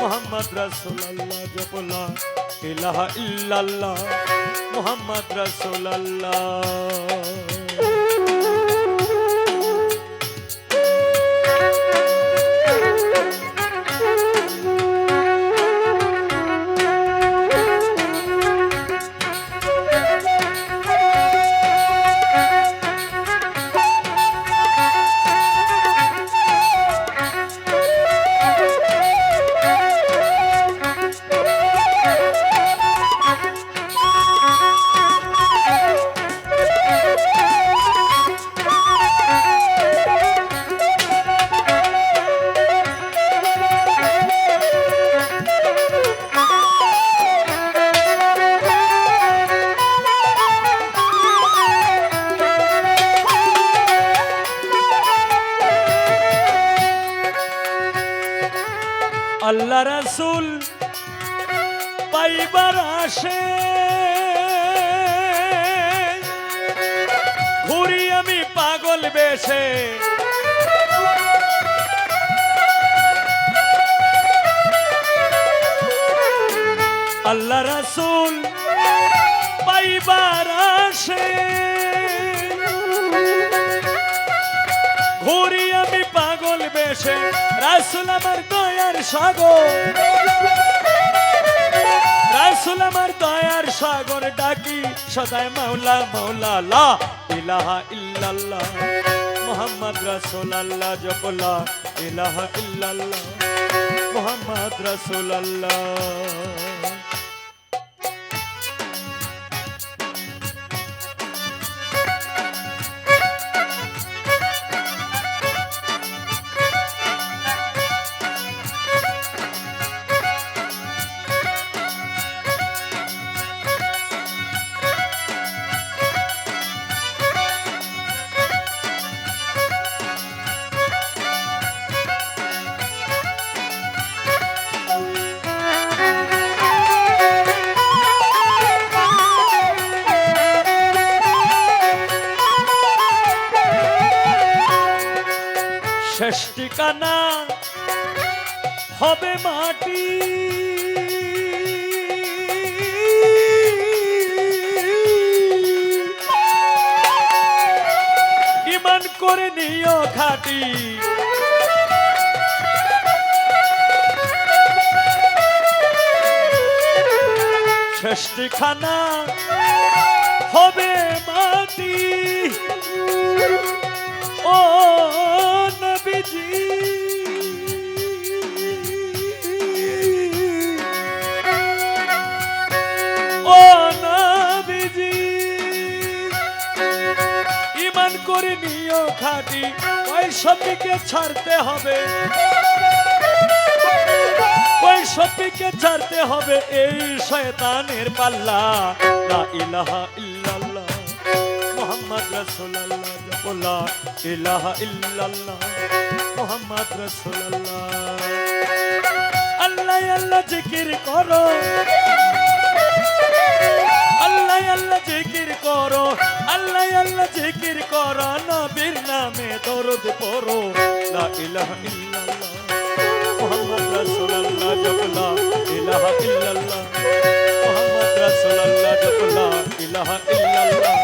মোহাম্মদ রাসূলুল্লাহ জপলা ইলাহা ইল্লাল্লাহ মোহাম্মদ রাসূলুল্লাহ। আল্লাহ রাসূল পাইবার আসে। ঘুরি আমি পাগল বেশে। আল্লাহ রাসূল পাইবার আসে। পাগল বেশে, রাসুল আমার দয়ার সাগর। রাসুল আমার দয়ার সাগর ডাকি সদায় মাওলা মাওলা লা ইলাহা ইল্লাল্লাহ। মোহাম্মদ রাসূল আল্লাহ জপলা ইলাহা ইল্লাল্লাহ। মোহাম্মদ রাসূল শেষ হবে মাটি। ইমান করে নিও খাটি শেষ হবে মাটি। ও করে নিও খাটি সবকে ছাড়তে হবে। সবকে ছাড়তে হবে এই শয়তানের পাল্লা। লা ইলাহা ইল্লাল্লাহ, মোহাম্মদ রাসূলুল্লাহ জপলা ইলাহা ইল্লাল্লাহ, মোহাম্মদ রাসূলুল্লাহ। আল্লাহ আল্লাহ জিকির করো। নবীর নামে দরদ পড়ো। লা ইলাহা ইল্লাল্লাহ। মুহাম্মদ রাসূলুল্লাহ জপলা ইলাহা ইল্লাল্লাহ। মুহাম্মদ রাসূলুল্লাহ জপলা ইলাহা ইল্লাল্লাহ।